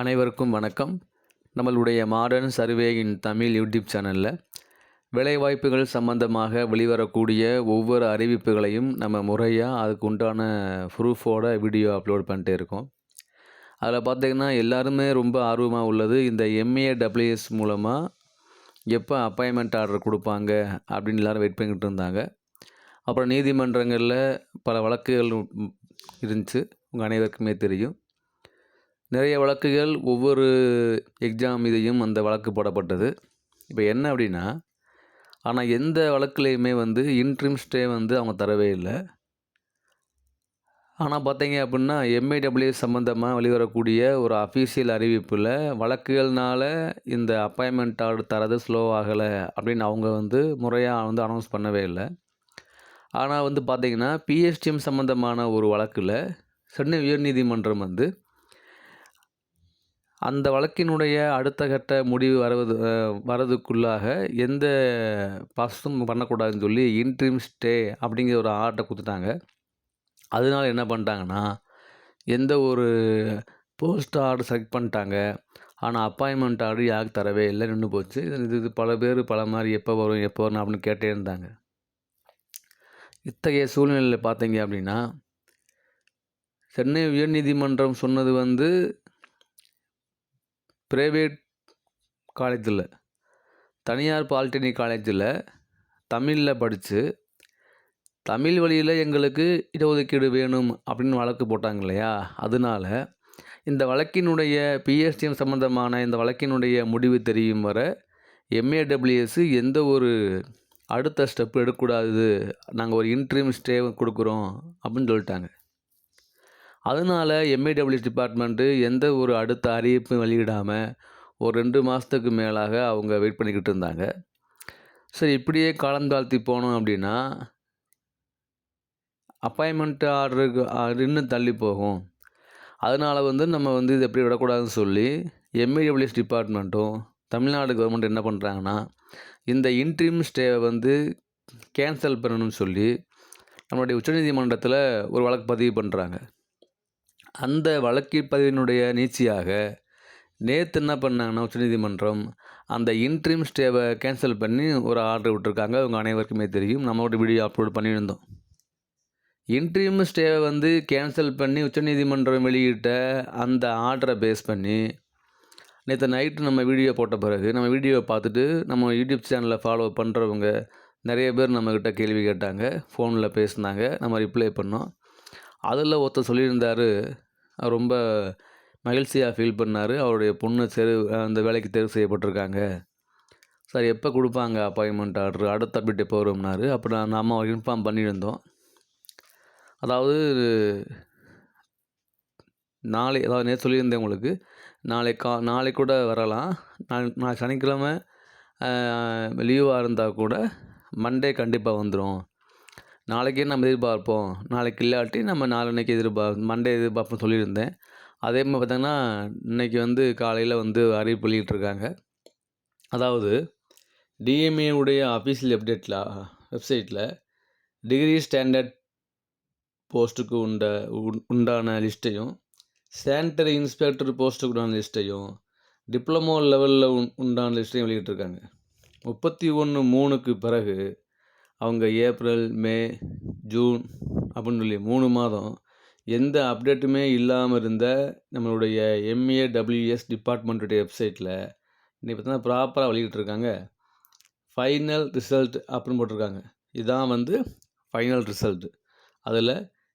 அனைவருக்கும் வணக்கம். நம்மளுடைய மாடர்ன் சர்வேயின் தமிழ் யூடியூப் சேனலில் வேலைவாய்ப்புகள் சம்பந்தமாக வெளிவரக்கூடிய ஒவ்வொரு அறிவிப்புகளையும் நம்ம முறையாக அதுக்கு உண்டான ப்ரூஃபோட வீடியோ அப்லோட் பண்ணிட்டே இருக்கோம். அதில் பார்த்திங்கன்னா எல்லாருமே ரொம்ப ஆர்வமாக உள்ளது இந்த எம்ஏ டபிள்யூஎஸ் மூலமாக எப்போ அப்பாயின்மெண்ட் ஆர்டர் கொடுப்பாங்க அப்படின்னு எல்லாரும் வெயிட் பண்ணிக்கிட்டு இருந்தாங்க. அப்புறம் நீதிமன்றங்களில் பல வழக்குகள் இருந்துச்சு உங்கள் அனைவருக்குமே தெரியும். நிறைய வழக்குகள் ஒவ்வொரு எக்ஸாம் இதையும் அந்த வழக்கு போடப்பட்டது. இப்போ என்ன அப்படின்னா ஆனால் எந்த வழக்குலேயுமே வந்து இன்ட்ரிம் ஸ்டே வந்து அவங்க தரவே இல்லை. ஆனால் பார்த்தீங்க அப்படின்னா எம்ஏடபிள்யூ சம்மந்தமாக வெளிவரக்கூடிய ஒரு அஃபீஷியல் அறிவிப்பில் வழக்குகள்னால இந்த அப்பாயின்மெண்ட் ஆர்டர் தரது ஸ்லோ ஆகலை அப்படின்னு அவங்க வந்து முறையாக வந்து அனௌன்ஸ் பண்ணவே இல்லை. ஆனால் வந்து பார்த்திங்கன்னா பிஎஸ்டிஎம் சம்மந்தமான ஒரு வழக்கில் சென்னை உயர்நீதிமன்றம் வந்து அந்த வழக்கினுடைய அடுத்த கட்ட முடிவு வரவது வரதுக்குள்ளாக எந்த ப்ராசஸும் பண்ணக்கூடாதுன்னு சொல்லி இன்ட்ரீம் ஸ்டே அப்படிங்கிற ஒரு ஆர்டரை கொடுத்துட்டாங்க. அதனால என்ன பண்ணிட்டாங்கன்னா எந்த ஒரு போஸ்ட் ஆர்டர் செலக்ட் பண்ணிட்டாங்க. ஆனால் அப்பாயின்மெண்ட் ஆர்டர் யாருக்கு தரவே இல்லை நின்று போச்சு. இது இது பல பேர் பல மாதிரி எப்போ வரும் எப்போ வரும் அப்படின்னு கேட்டே இருந்தாங்க. இத்தகைய சூழ்நிலையில் பார்த்தீங்க அப்படின்னா சென்னை உயர்நீதிமன்றம் சொன்னது வந்து ப்ரைவேட் காலேஜில் தனியார் பாலிடெக்னிக் காலேஜில் தமிழில் படித்து தமிழ் வழியில் எங்களுக்கு இடஒதுக்கீடு வேணும் அப்படின்னு வழக்கு போட்டாங்க இல்லையா? அதனால இந்த வழக்கினுடைய பிஎஸ்டிஎம் சம்மந்தமான இந்த வழக்கினுடைய முடிவு தெரியும் வர எம்ஏடபிள்யூஎஸ் எந்த ஒரு அடுத்த ஸ்டெப் எடுக்கக்கூடாது நாங்கள் ஒரு இன்ட்ரீம் ஸ்டே கொடுக்குறோம் அப்படின்னு சொல்லிட்டாங்க. அதனால எம்ஏடபிள்யூஎஸ் டிபார்ட்மெண்ட்டு எந்த ஒரு அடுத்த அறிவிப்பும் வெளியிடாமல் ஒரு ரெண்டு மாதத்துக்கு மேலாக அவங்க வெயிட் பண்ணிக்கிட்டு இருந்தாங்க. சரி இப்படியே காலம் தாழ்த்தி போனோம் அப்படின்னா அப்பாயின்மெண்ட் ஆர்டருக்கு இன்னும் தள்ளி போகும். அதனால் வந்து நம்ம வந்து இது எப்படி விடக்கூடாதுன்னு சொல்லி எம்ஏடபிள்யூஎஸ் டிபார்ட்மெண்ட்டும் தமிழ்நாடு கவர்மெண்ட் என்ன பண்ணுறாங்கன்னா இந்த இன்ட்ரீம் ஸ்டேவை வந்து கேன்சல் பண்ணணும்னு சொல்லி நம்மளுடைய உச்சநீதிமன்றத்தில் ஒரு வழக்கு பதிவு பண்ணுறாங்க அந்த வழக்கு பதிவினுடைய நீட்சியாக நேற்று என்ன பண்ணாங்கன்னா உச்சநீதிமன்றம் அந்த இன்ட்ரீம் ஸ்டேவை கேன்சல் பண்ணி ஒரு ஆர்டர் விட்டுருக்காங்க. அவங்க அனைவருக்குமே தெரியும். நம்மளோட வீடியோ அப்லோட் பண்ணியிருந்தோம். இன்ட்ரீம் ஸ்டேவை வந்து கேன்சல் பண்ணி உச்சநீதிமன்றம் வெளியிட்ட அந்த ஆர்டரை பேஸ் பண்ணி நேற்று நைட்டு நம்ம வீடியோ போட்ட பிறகு நம்ம வீடியோவை பார்த்துட்டு நம்ம யூடியூப் சேனலில் ஃபாலோ பண்ணுறவங்க நிறைய பேர் நம்மக்கிட்ட கேள்வி கேட்டாங்க. ஃபோனில் பேசினாங்க. நம்ம ரிப்ளை பண்ணோம். அதில் ஒருத்தர் சொல்லியிருந்தார் ரொம்ப மகிழ்ச்சியாக ஃபீல் பண்ணார். அவருடைய பொண்ணு செரு அந்த வேலைக்கு தேர்வு செய்யப்பட்டிருக்காங்க. சார் எப்போ கொடுப்பாங்க அப்பாயின்மெண்ட் ஆர்டர் அடுத்த அப்டேட் எப்போ வரும்னாரு? அப்போ நான் நம்ம இன்ஃபார்ம் பண்ணியிருந்தோம். அதாவது நாளை அதாவது நேற்று சொல்லியிருந்தேன் உங்களுக்கு நாளை கா நாளை கூட வரலாம். நாளை நான் சனிக்கிழமை லீவாக இருந்தால் கூட மண்டே கண்டிப்பாக வந்துடும் நாளைக்கே நம்ம எதிர்பார்ப்போம். நாளைக்கு இல்லாட்டி நம்ம நாளன்னைக்கு எதிர்பார் மண்டே எதிர்பார்ப்போம் சொல்லியிருந்தேன். அதே மாதிரி பார்த்தீங்கன்னா இன்னைக்கு வந்து காலையில் வந்து அறிவிப்பு இருக்காங்க அதாவது டிஎம்ஏ உடைய அஃபீஷியல் அப்டேட்டில் வெப்சைட்டில் டிகிரி ஸ்டாண்டர்ட் போஸ்ட்டுக்கு உண்ட உண்- உண்டான லிஸ்ட்டையும் சானிட்டரி இன்ஸ்பெக்டர் போஸ்ட்டுக்கு உண்டான லிஸ்ட்டையும் டிப்ளமோ லெவலில் உண்டான லிஸ்ட்டையும் வெளியிட்டிருக்காங்க. முப்பத்தி ஒன்று மூணுக்கு பிறகு அவங்க ஏப்ரல் மே ஜூன் அப்படின்னு சொல்லி மூணு மாதம் எந்த அப்டேட்டுமே இல்லாமல் இருந்த நம்மளுடைய எம்ஏடபிள்யூஎஸ் டிபார்ட்மெண்ட்டுடைய வெப்சைட்டில் இன்னைக்கு பார்த்தீங்கன்னா ப்ராப்பராக வெளியிட்டிருக்காங்க ஃபைனல் ரிசல்ட் அப்படின்னு போட்டிருக்காங்க. இதான் வந்து ஃபைனல் ரிசல்ட் அதில்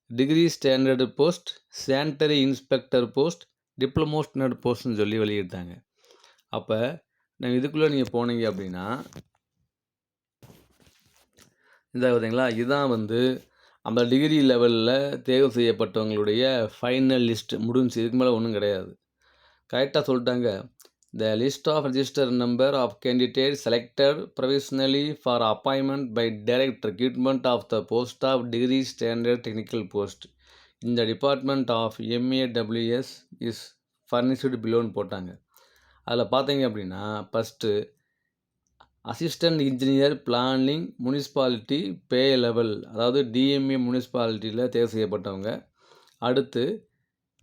degree standard post sanitary inspector post diploma standard போஸ்ட்னு சொல்லி வெளியிட்டாங்க. அப்போ நாங்கள் இதுக்குள்ளே நீங்கள் போனீங்க அப்படின்னா இந்த பார்த்தீங்களா இதுதான் வந்து அந்த டிகிரி லெவலில் தேர்வு செய்யப்பட்டவங்களுடைய ஃபைனல் லிஸ்ட் முடிஞ்சு இதுக்கு மேலே ஒன்றும் கிடையாது. கரெக்டாக சொல்லிட்டாங்க. The list of register number of candidate selected provisionally for appointment by direct recruitment of the post of degree standard technical post இந்த department of MAWS is furnished பிலோன்னு போட்டாங்க. அதில் பார்த்தீங்க அப்படின்னா first assistant engineer planning municipality pay level அதாவது DMA முனிசிபாலிட்டியில் தேர்வு செய்யப்பட்டவங்க. அடுத்து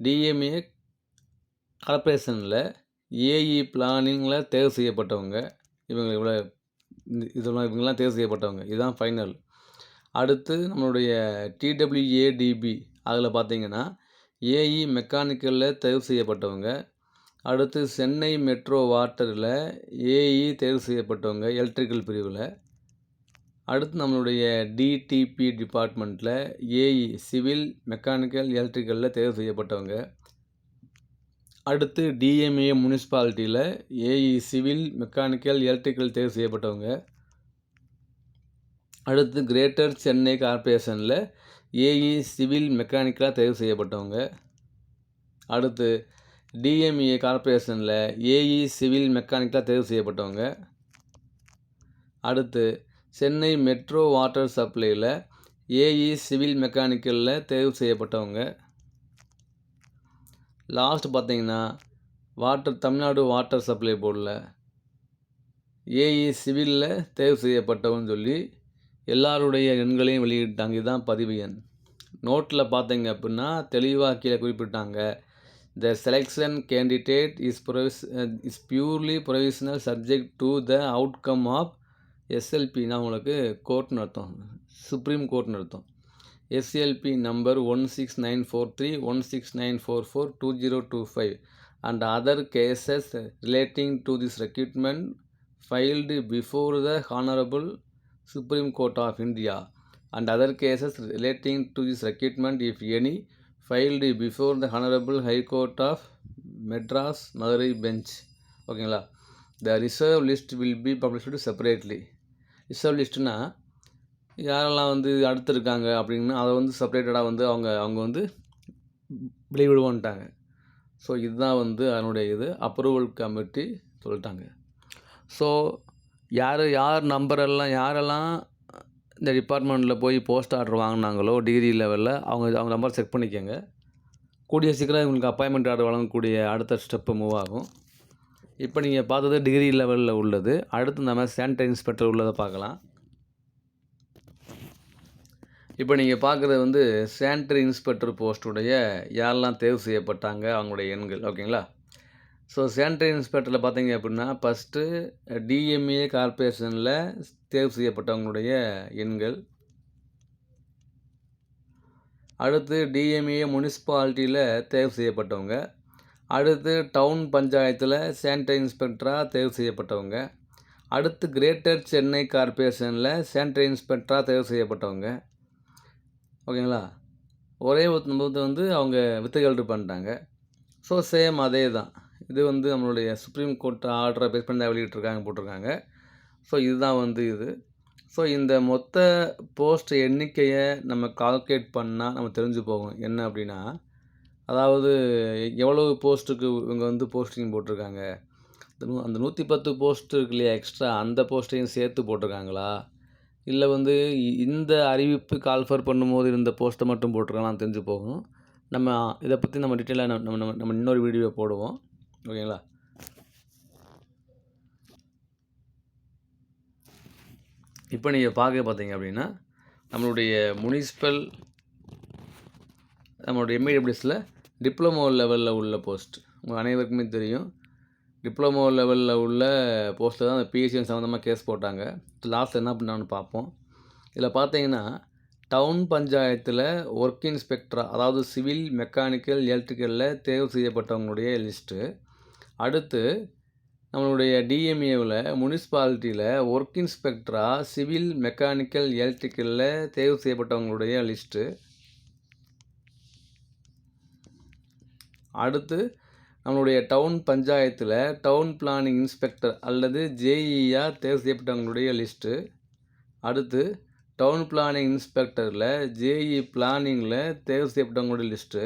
டிஎம்ஏ கார்பரேஷனில் ஏஇ பிளானிங்கில் தேர்வு செய்யப்பட்டவங்க. இவங்க இவ்வளோ இதெல்லாம் இவங்கெல்லாம் தேர்வு செய்யப்பட்டவங்க. இதுதான் ஃபைனல். அடுத்து நம்மளுடைய டிடபிள்யூஏடிபி அதில் பார்த்தீங்கன்னா ஏஇ மெக்கானிக்கலில் தேர்வு செய்யப்பட்டவங்க. அடுத்து சென்னை மெட்ரோ வாட்டரில் ஏஇ தேர்வு செய்யப்பட்டவங்க எலக்ட்ரிக்கல் பிரிவில். அடுத்து நம்மளுடைய டிடிபி டிபார்ட்மெண்ட்டில் ஏஇ சிவில் மெக்கானிக்கல் எலக்ட்ரிக்கலில் தேர்வு செய்யப்பட்டவங்க. அடுத்து டிஎம்ஏ முனிசிபாலிட்டியில் ஏஇ சிவில் மெக்கானிக்கல் எலக்ட்ரிக்கல் தேர்வு செய்யப்பட்டவங்க. அடுத்து கிரேட்டர் சென்னை கார்ப்பரேஷனில் ஏஇ சிவில் மெக்கானிக்கலாக தேர்வு செய்யப்பட்டவங்க. அடுத்து டிஎம்ஏ கார்ப்பரேஷனில் ஏஇ சிவில் மெக்கானிக்கலாக தேர்வு செய்யப்பட்டவங்க. அடுத்து சென்னை மெட்ரோ வாட்டர் சப்ளையில் ஏஇ சிவில் மெக்கானிக்கலில் தேர்வு செய்யப்பட்டவங்க. லாஸ்ட் பார்த்தீங்கன்னா வாட்டர் தமிழ்நாடு வாட்டர் சப்ளை போர்டில் ஏஇ சிவிலில் தேர்வு செய்யப்பட்டவன்னு சொல்லி எல்லாருடைய எண்களையும் வெளியிட்டாங்க. இதுதான் பதிவு எண். நோட்டில் பார்த்தீங்க அப்படின்னா தெளிவாக கீழே குறிப்பிட்டாங்க. The selection candidate is ப்ரொவிஸ் is purely provisional subject to the outcome of எஸ்எல்பினா உங்களுக்கு கோர்ட்னு அர்த்தம் சுப்ரீம் கோர்ட்னு அர்த்தம் SLP number one six nine four three one six nine four four two zero two five and other cases relating to this recruitment filed before the honourable supreme court of India and other cases relating to this recruitment if any filed before the honourable high court of Madras Madurai bench ஓகேங்களா the reserve list will be published separately reserve லிஸ்ட்னா யாரெல்லாம் வந்து அடுத்து இருக்காங்க அப்படின்னா அதை வந்து செப்பரேட்டடாக வந்து அவங்க அவங்க வந்து வெளிவிடுவோன்ட்டாங்க ஸோ இதுதான் வந்து அதனுடைய இது. அப்ரூவல் கமிட்டி சொல்லிட்டாங்க. ஸோ யார் யார் நம்பரெல்லாம் யாரெல்லாம் இந்த டிபார்ட்மெண்ட்டில் போய் போஸ்ட் ஆர்டர் வாங்கினாங்களோ டிகிரி லெவலில் அவங்க அவங்க நம்பர் செக் பண்ணிக்கோங்க. கூடிய சீக்கிரம் இவங்களுக்கு அப்பாயின்மெண்ட் ஆர்டர் வழங்கக்கூடிய அடுத்த ஸ்டெப்பு மூவ் ஆகும். இப்போ நீங்கள் பார்த்தது டிகிரி லெவலில் உள்ளது. அடுத்து நம்ம சானிட்டரி இன்ஸ்பெக்டர் உள்ளதை பார்க்கலாம். இப்போ நீங்கள் பார்க்குறது வந்து சானிட்டரி இன்ஸ்பெக்டர் போஸ்ட்டுடைய யாரெல்லாம் தேர்வு செய்யப்பட்டாங்க அவங்களுடைய எண்கள். ஓகேங்களா ஸோ சானிட்டரி இன்ஸ்பெக்டரில் பார்த்தீங்க அப்படின்னா ஃபஸ்ட்டு டிஎம்ஏ கார்பரேஷனில் தேர்வு செய்யப்பட்டவங்களுடைய எண்கள். அடுத்து டிஎம்ஏ முனிசிபாலிட்டியில் தேர்வு செய்யப்பட்டவங்க. அடுத்து டவுன் பஞ்சாயத்தில் சானிட்டரி இன்ஸ்பெக்டராக தேர்வு செய்யப்பட்டவங்க. அடுத்து கிரேட்டர் சென்னை கார்பரேஷனில் சானிட்டரி இன்ஸ்பெக்டராக தேர்வு செய்யப்பட்டவங்க. ஓகேங்களா? ஒரே போது வந்து அவங்க வித்துகள் பண்ணிட்டாங்க. ஸோ சேம் அதே தான் இது வந்து நம்மளுடைய சுப்ரீம் கோர்ட் ஆர்டரை பேஸ் பண்ணி தான் வெளியிட்டிருக்காங்க போட்டிருக்காங்க. ஸோ இதுதான் வந்து இது. ஸோ இந்த மொத்த போஸ்ட் எண்ணிக்கையை நம்ம கால்குலேட் பண்ணால் நம்ம தெரிஞ்சு போகும். என்ன அப்படின்னா அதாவது எவ்வளவு போஸ்ட்டுக்கு இவங்க வந்து போஸ்டிங் போட்டிருக்காங்க? அந்த நூற்றி பத்து போஸ்ட் இருக்கு இல்லையா எக்ஸ்ட்ரா அந்த போஸ்ட்டையும் சேர்த்து போட்டிருக்காங்களா? இல்லை வந்து இந்த அறிவிப்பு கால்ஃபர் பண்ணும்போது இருந்த போஸ்ட்டை மட்டும் போட்டிருக்கலாம் தெரிஞ்சு போகும். நம்ம இதை பற்றி நம்ம டீட்டெயிலாக நம்ம நம்ம நம்ம இன்னொரு வீடியோ போடுவோம். ஓகேங்களா இப்போ நீங்கள் பார்க்க பார்த்தீங்க அப்படின்னா நம்மளுடைய முனிசிபல் நம்மளுடைய எம்இடபிள்யூஸில் டிப்ளமோ லெவலில் உள்ள போஸ்ட் உங்கள் அனைவருக்குமே தெரியும். டிப்ளமோ லெவலில் உள்ள போஸ்ட்டில் தான் அந்த பிஹெச்என் சம்மந்தமாக கேஸ் போட்டாங்க. லாஸ்ட் என்ன பண்ணான்னு பார்ப்போம். இதில் பார்த்தீங்கன்னா டவுன் பஞ்சாயத்தில் ஒர்க் இன்ஸ்பெக்டராக அதாவது சிவில் மெக்கானிக்கல் எலக்ட்ரிக்கலில் தேர்வு செய்யப்பட்டவங்களுடைய லிஸ்ட்டு அடுத்து நம்மளுடைய டிஎம்ஏவில் முனிசிபாலிட்டியில் ஒர்க் இன்ஸ்பெக்டராக சிவில் மெக்கானிக்கல் எலக்ட்ரிக்கலில் தேர்வு செய்யப்பட்டவங்களுடைய லிஸ்ட்டு. அடுத்து நம்மளுடைய டவுன் பஞ்சாயத்தில் டவுன் பிளானிங் இன்ஸ்பெக்டர் அல்லது ஜேஇஆர் தேர்வு செய்யப்பட்டவங்களுடைய லிஸ்ட்டு. அடுத்து டவுன் பிளானிங் இன்ஸ்பெக்டரில் ஜேஇ பிளானிங்கில் தேர்வு செய்யப்பட்டவங்களுடைய லிஸ்ட்டு.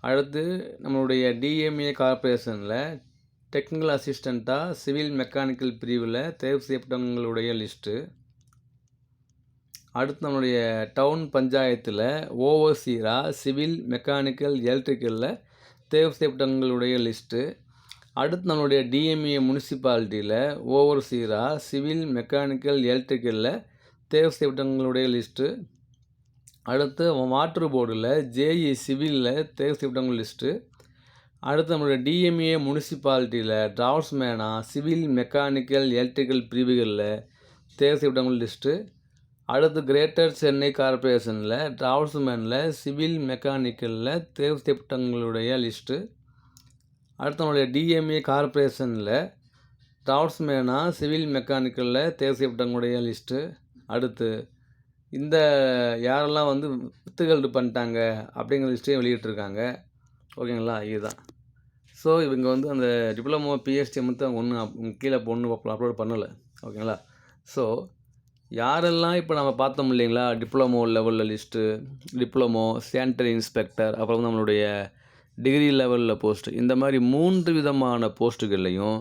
அடுத்து நம்மளுடைய டிஎம்ஏ கார்ப்பரேஷனில் டெக்னிக்கல் அசிஸ்டண்ட்டாக சிவில் மெக்கானிக்கல் பிரிவில் தேர்வு செய்யப்பட்டவங்களுடைய லிஸ்ட்டு. அடுத்து நம்மளுடைய டவுன் பஞ்சாயத்தில் ஓவர்சீராக சிவில் மெக்கானிக்கல் எலக்ட்ரிக்கலில் தேர்வு செய்யப்பட்டவங்களுடைய லிஸ்ட்டு. அடுத்து நம்மளுடைய டிஎம்ஏ முனிசிபாலிட்டியில் ஓவர்சீராக சிவில் மெக்கானிக்கல் எலக்ட்ரிக்கலில் தேர்வு செய்யப்பட்டவங்களுடைய லிஸ்ட்டு. அடுத்து வாட்டர் போர்டில் ஜேஇ சிவிலில் தேர்வு செய்யப்பட்டவங்க லிஸ்ட்டு. அடுத்து நம்மளுடைய டிஎம்ஏ முனிசிபாலிட்டியில் டிராஃப்ட்ஸ்மேனாக சிவில் மெக்கானிக்கல் எலக்ட்ரிக்கல் பிரிவுகளில் தேர்வு செய்யப்பட்டவங்க லிஸ்ட்டு. அடுத்து கிரேட்டர் சென்னை கார்ப்பரேஷனில் டிராஃப்ட்ஸ்மேனில் சிவில் மெக்கானிக்கலில் தேர்வு செய்யப்பட்டவங்களுடைய லிஸ்ட்டு. அடுத்து நம்மளுடைய டிஎம்ஏ கார்ப்பரேஷனில் டிராஃப்ட்ஸ்மேனாக சிவில் மெக்கானிக்கலில் தேர்வு செய்யப்பட்டவங்களுடைய லிஸ்ட்டு. அடுத்து இந்த யாரெல்லாம் வந்து வித்துகள் பண்ணிட்டாங்க அப்படிங்கிற லிஸ்ட்டையும் வெளியிட்டிருக்காங்க. ஓகேங்களா? இதுதான். ஸோ இவங்க வந்து அந்த டிப்ளமோ பிஹெச்டி மட்டும் அவங்க ஒன்றும் கீழே ஒன்றும் அப்லோட் பண்ணலை. ஓகேங்களா ஸோ யாரெல்லாம் இப்போ நம்ம பார்த்தோம் இல்லைங்களா? டிப்ளமோ லெவலில் லிஸ்ட்டு டிப்ளமோ சேனிட்டரி இன்ஸ்பெக்டர் அப்புறம் வந்து நம்மளுடைய டிகிரி லெவலில் போஸ்ட்டு இந்த மாதிரி மூன்று விதமான போஸ்ட்டுகள்லையும்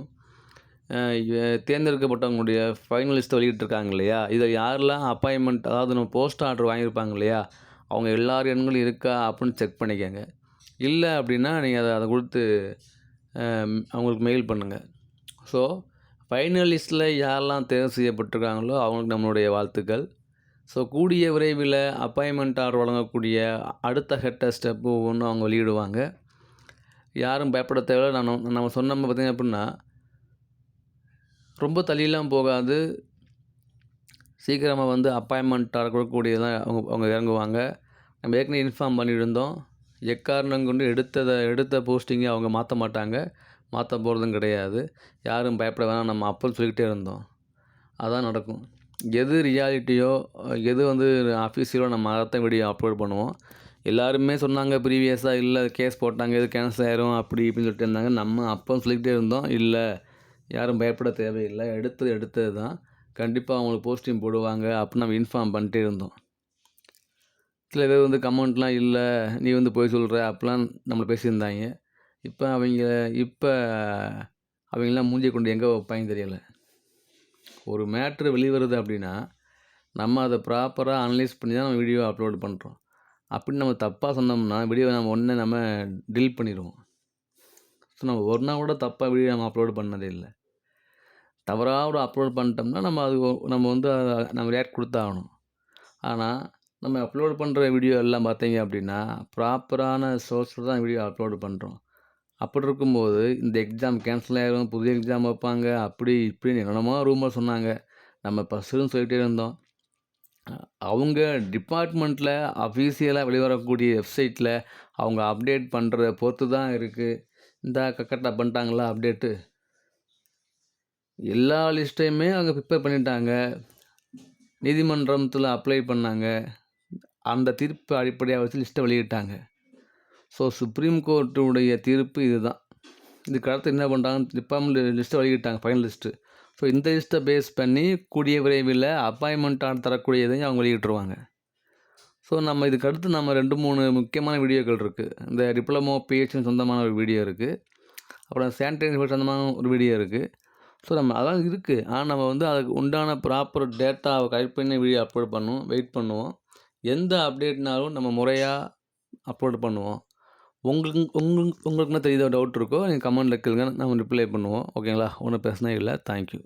தேர்ந்தெடுக்கப்பட்டவங்களுடைய ஃபைனல் வெளியிட்டிருக்காங்க இல்லையா? இதை யாரெல்லாம் அப்பாயின்மெண்ட் அதாவது நம்ம போஸ்ட் ஆர்டர் வாங்கியிருப்பாங்க இல்லையா? அவங்க எல்லார் எண்களும் இருக்கா? அப்படின்னு செக் பண்ணிக்கோங்க. இல்லை அப்படின்னா நீங்கள் அதை அதை கொடுத்து அவங்களுக்கு மெயில் பண்ணுங்கள் ஸோ ஃபைனலிஸ்ட்டில் யாரெல்லாம் தேர்வு செய்யப்பட்டிருக்காங்களோ அவங்களுக்கு நம்மளுடைய வாழ்த்துக்கள். ஸோ கூடிய விரைவில் அப்பாயின்மெண்ட் ஆர்டர் வழங்கக்கூடிய அடுத்த ஹெட்ட ஸ்டெப்பு ஒவ்வொன்றும் அவங்க வெளியிடுவாங்க. யாரும் பயப்பட தேவையில்ல. நான் நம்ம சொன்ன பார்த்திங்க அப்படின்னா ரொம்ப தள்ளிலாம் போகாது. சீக்கிரமாக வந்து அப்பாயின்மெண்ட் ஆர்டர் கொடுக்கக்கூடியதான் அவங்க அவங்க இறங்குவாங்க. நம்ம ஏற்கனவே இன்ஃபார்ம் பண்ணியிருந்தோம். எக்காரணம் கொண்டு எடுத்ததை எடுத்த போஸ்டிங்கை அவங்க மாற்ற மாட்டாங்க. மாற்ற போகிறதும் கிடையாது. யாரும் பயப்பட வேணாம். நம்ம அப்போன்னு சொல்லிக்கிட்டே இருந்தோம். அதான் நடக்கும். எது ரியாலிட்டியோ எது வந்து அஃபீஷியலோ நம்ம அதைத்தான் வீடியோ அப்லோட் பண்ணுவோம். எல்லாருமே சொன்னாங்க ப்ரீவியஸாக இல்லை கேஸ் போட்டாங்க எது கேன்சல் ஆயிரும் அப்படி இப்படின்னு சொல்லிட்டு இருந்தாங்க. நம்ம அப்போ சொல்லிக்கிட்டே இருந்தோம். இல்லை யாரும் பயப்பட தேவையில்லை. எடுத்தது எடுத்தது தான் கண்டிப்பாக அவங்களுக்கு போஸ்டிங் போடுவாங்க அப்படின்னு நம்ம இன்ஃபார்ம் பண்ணிட்டே இருந்தோம். சில பேர் வந்து கமெண்ட்லாம் இல்லை நீ வந்து போய் சொல்கிற அப்படிலாம் நம்மளை பேசியிருந்தாங்க. இப்போ அவங்க இப்போ அவங்களாம் மூஞ்சியை கொண்டு எங்கே வைப்பாங்க தெரியலை. ஒரு மேட்ரு வெளிவருது அப்படின்னா நம்ம அதை ப்ராப்பராக அனலைஸ் பண்ணி தான் நம்ம வீடியோ அப்லோட் பண்ணுறோம் அப்படின்னு நம்ம தப்பாக சொன்னோம்னா வீடியோவை நம்ம ஒன்றே நம்ம டிலீட் பண்ணிடுவோம். ஸோ நம்ம ஒரு நாள் கூட தப்பாக வீடியோ நம்ம அப்லோட் பண்ணதே இல்லை. தவறாக ஒரு அப்லோட் பண்ணிட்டோம்னா நம்ம அது நம்ம வந்து நம்ம ரியாக்ட் கொடுத்தாகணும். ஆனால் நம்ம அப்லோடு பண்ணுற வீடியோ எல்லாம் பார்த்தீங்க அப்படின்னா ப்ராப்பரான சோர்ஸில் தான் வீடியோ அப்லோடு பண்ணுறோம் அப்படி இருக்கும்போது இந்த எக்ஸாம் கேன்சல் ஆகிரும் புது எக்ஸாம் வைப்பாங்க அப்படி இப்படின்னு என்னென்னமோ ரூமர் சொன்னாங்க. நம்ம பஸ்ஸுன்னு சொல்லிகிட்டே இருந்தோம். அவங்க டிபார்ட்மெண்ட்டில் அஃபீஷியலாக வெளிவரக்கூடிய வெப்சைட்டில் அவங்க அப்டேட் பண்ணுறத பொறுத்து தான் இருக்குது இந்த கரெக்டாக பண்ணிட்டாங்களா அப்டேட்டு எல்லா லிஸ்ட்டையுமே அவங்க ப்ரிப்பேர் பண்ணிட்டாங்க. நீதிமன்றத்தில் அப்ளை பண்ணாங்க. அந்த தீர்ப்பு அடிப்படையாக வச்சு லிஸ்ட்டை வெளியிட்டாங்க. ஸோ சுப்ரீம் கோர்ட்டுடைய தீர்ப்பு இதுதான். இதுக்கு அடுத்து என்ன பண்ணுறாங்க டிபார்ட்மெண்ட் லிஸ்ட்டை வெளியிட்டாங்க ஃபைனல் லிஸ்ட்டு ஸோ இந்த லிஸ்ட்டை பேஸ் பண்ணி கூடிய விரைவில் அப்பாயின்மெண்ட் ஆர்டர் தரக்கூடியதையும் அவங்க வெளியிட்டுருவாங்க. ஸோ நம்ம இதுக்கு அடுத்து நம்ம ரெண்டு மூணு முக்கியமான வீடியோக்கள் இருக்குது இந்த டிப்ளமோ பிஹெச்னு சொந்தமான ஒரு வீடியோ இருக்குது அப்புறம் சானிடைசர் சொந்தமான ஒரு வீடியோ இருக்குது ஸோ நம்ம அதெல்லாம் இருக்குது ஆனால் நம்ம வந்து அதுக்கு உண்டான ப்ராப்பர் டேட்டாவை கலெக்ட் பண்ணி வீடியோ அப்லோட் பண்ணுவோம் வெயிட் பண்ணுவோம். எந்த அப்டேட்னாலும் நம்ம முறையாக அப்லோட் பண்ணுவோம். உங்களுக்கு உங்களுக்கு உங்களுக்கு என்ன தெரியுதோ டவுட் இருக்கோ நீங்கள் கமெண்ட்டில் கேளுங்க. நம்ம ரிப்ளை பண்ணுவோம். ஓகேங்களா ஒன்றும் பிரச்சனை இல்லை. தேங்க்யூ